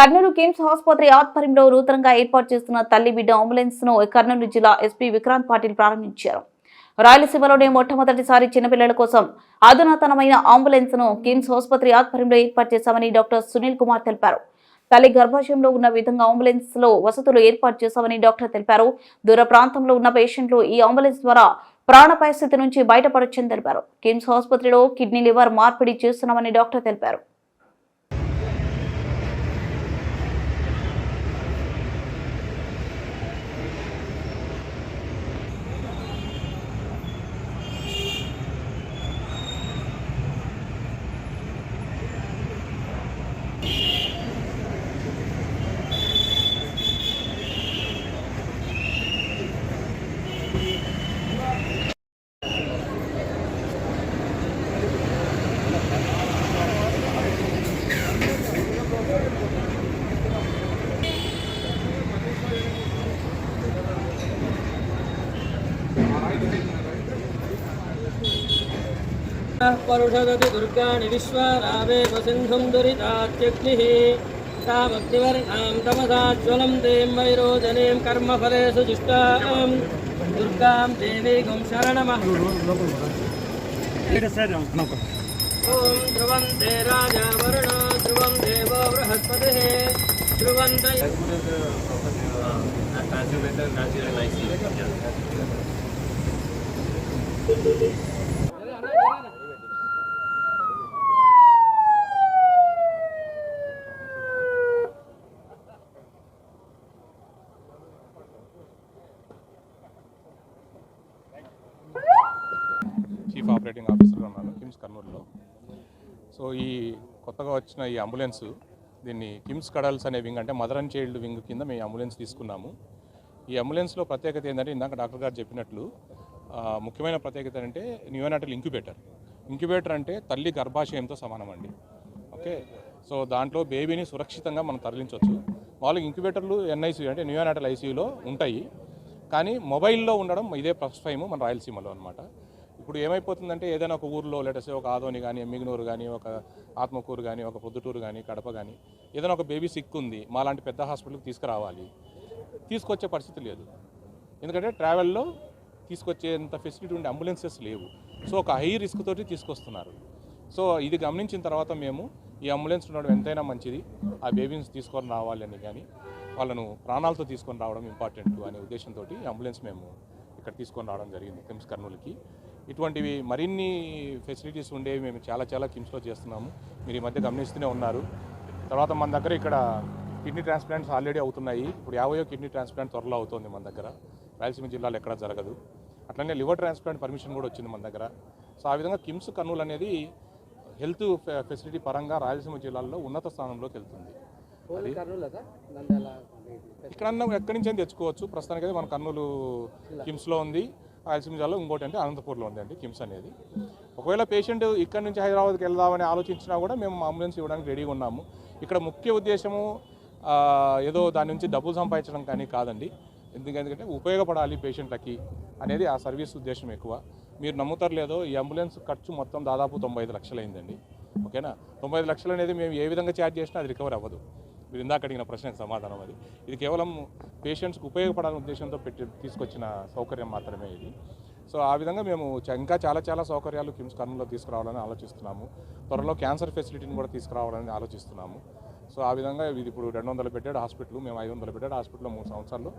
కర్నూలు కిమ్స్ ఆసుపత్రి ఆధ్వర్యంలో నూతనంగా ఏర్పాటు చేస్తున్న తల్లి బిడ్డ అంబులెన్స్ను కర్నూలు జిల్లా ఎస్పీ విక్రాంత్ పాటిల్ ప్రారంభించారు. రాయలసీమలోనే మొట్టమొదటిసారి చిన్నపిల్లల కోసం అధునాతనమైన అంబులెన్స్ను కిమ్స్ ఆసుపత్రి ఆధ్వర్యంలో ఏర్పాటు చేశామని డాక్టర్ సునీల్ కుమార్ తెలిపారు. తల్లి గర్భాశయంలో ఉన్న విధంగా అంబులెన్స్లో వసతులు ఏర్పాటు చేశామని డాక్టర్ తెలిపారు. దూర ప్రాంతంలో ఉన్న పేషెంట్లు ఈ అంబులెన్స్ ద్వారా ప్రాణ పరిస్థితి నుంచి బయటపడొచ్చని తెలిపారు. కిమ్స్ ఆసుపత్రిలో కిడ్నీ లివర్ మార్పిడి చేస్తున్నామని డాక్టర్ తెలిపారు. పరుషదతి దుర్గాణి విశ్వారావే వసింధుం దురితాత్యగ్ని తామగ్నివర్ణాం తమసాజ్వలం దేం వైరోజనేం కర్మఫలేషు జిష్టాం దుర్గాం దేవీగం శరణమః ఓం ధ్రువం దే రాజా వరుణ ధ్రువం దేవో బృహస్పతి ధ్రువం ఆపరేటింగ్ ఆఫీసర్గా ఉన్నాను కిమ్స్ కర్నూలులో సో ఈ కొత్తగా వచ్చిన ఈ అంబులెన్స్ దీన్ని కిమ్స్ కడల్స్ అనే వింగ్ అంటే మదర్ అండ్ చైల్డ్ వింగ్ కింద మేము అంబులెన్స్ తీసుకున్నాము. ఈ అంబులెన్స్లో ప్రత్యేకత ఏంటంటే ఇందాక డాక్టర్ గారు చెప్పినట్లు ముఖ్యమైన ప్రత్యేకత అంటే న్యూనాటల్ ఇంక్యుబేటర్ ఇంక్యుబేటర్ అంటే తల్లి గర్భాశయంతో సమానం అండి ఓకే? సో దాంట్లో బేబీని సురక్షితంగా మనం తరలించవచ్చు వాళ్ళు ఇంక్యుబేటర్లు ఎన్ఐసీ అంటే న్యూనాటల్ ఐసీయూలో ఉంటాయి. కానీ మొబైల్లో ఉండడం ఇదే ఫస్ట్ టైము మన రాయలసీమలో అనమాట ఇప్పుడు ఏమైపోతుందంటే ఏదైనా ఒక ఊర్లో లేటసే ఒక ఆదోని కానీ ఎమ్మిగనూరు కానీ ఒక ఆత్మకూరు కానీ ఒక పొద్దుటూరు కానీ కడప కానీ ఏదైనా ఒక బేబీ సిక్ ఉంది మాలాంటి పెద్ద హాస్పిటల్కి తీసుకురావాలి. తీసుకొచ్చే పరిస్థితి లేదు. ఎందుకంటే ట్రావెల్లో తీసుకొచ్చేంత ఫెసిలిటీ ఉండే అంబులెన్సెస్ లేవు. సో ఒక హై రిస్క్ తోటి తీసుకొస్తున్నారు. సో ఇది గమనించిన తర్వాత మేము ఈ అంబులెన్స్ ఉండడం ఎంతైనా మంచిది. ఆ బేబీస్ తీసుకొని రావాలి అని కానీ వాళ్ళను ప్రాణాలతో తీసుకొని రావడం ఇంపార్టెంట్ అనే ఉద్దేశంతో ఈ అంబులెన్స్ మేము ఇక్కడ తీసుకొని రావడం జరిగింది. కిమ్స్ కర్నూలుకి ఇటువంటివి మరిన్ని ఫెసిలిటీస్ ఉండేవి మేము చాలా చాలా కిమ్స్లో చేస్తున్నాము. మీరు ఈ మధ్య గమనిస్తూనే ఉన్నారు. తర్వాత మన దగ్గర ఇక్కడ కిడ్నీ ట్రాన్స్ప్లాంట్స్ ఆల్రెడీ అవుతున్నాయి. ఇప్పుడు యాభయో కిడ్నీ ట్రాన్స్ప్లాంట్ త్వరలో అవుతుంది మన దగ్గర. రాయలసీమ జిల్లాలో ఎక్కడ జరగదు. అట్లనే లివర్ ట్రాన్స్ప్లాంట్ పర్మిషన్ కూడా వచ్చింది మన దగ్గర. సో ఆ విధంగా కిమ్స్ కర్నూలు అనేది హెల్త్ ఫెసిలిటీ పరంగా రాయలసీమ జిల్లాలో ఉన్నత స్థానంలోకి వెళ్తుంది. ఎక్కడన్నా ఎక్కడి నుంచి తెచ్చుకోవచ్చు. ప్రస్తుతానికి అయితే మన కర్నూలు కిమ్స్లో ఉంది. రాయలసీమ జిల్లాలో ఇంకోటి అంటే అనంతపూర్లో ఉందండి కిమ్స్ అనేది. ఒకవేళ పేషెంట్ ఇక్కడ నుంచి హైదరాబాద్కి వెళ్దామని ఆలోచించినా కూడా మేము అంబులెన్స్ ఇవ్వడానికి రెడీగా ఉన్నాము. ఇక్కడ ముఖ్య ఉద్దేశము ఏదో దాని నుంచి డబ్బులు సంపాదించడం కానీ కాదండి. ఎందుకంటే ఉపయోగపడాలి పేషెంట్లకి అనేది ఆ సర్వీస్ ఉద్దేశం ఎక్కువ. మీరు నమ్ముతారు లేదో ఈ అంబులెన్స్ ఖర్చు మొత్తం దాదాపు తొంభై ఐదు లక్షలు అయిందండి ఓకేనా? తొంభై ఐదు లక్షలు అనేది మేము ఏ విధంగా ఛార్జ్ చేసినా అది రికవర్ అవ్వదు. మీరు ఇందాక అడిగిన ప్రశ్నకు సమాధానం అది. ఇది కేవలం పేషెంట్స్కి ఉపయోగపడాలనే ఉద్దేశంతో పెట్టి తీసుకొచ్చిన సౌకర్యం మాత్రమే ఇది. సో ఆ విధంగా మేము ఇంకా చాలా చాలా సౌకర్యాలు కిమ్స్ కర్నూలులో తీసుకురావాలని ఆలోచిస్తున్నాము. త్వరలో క్యాన్సర్ ఫెసిలిటీని కూడా తీసుకురావాలని ఆలోచిస్తున్నాము. సో ఆ విధంగా ఇది ఇప్పుడు రెండు వందలు పెట్టాడు హాస్పిటల్ మేము ఐదు వందలు పెట్టాడు హాస్పిటల్లో మూడు సంవత్సరాలు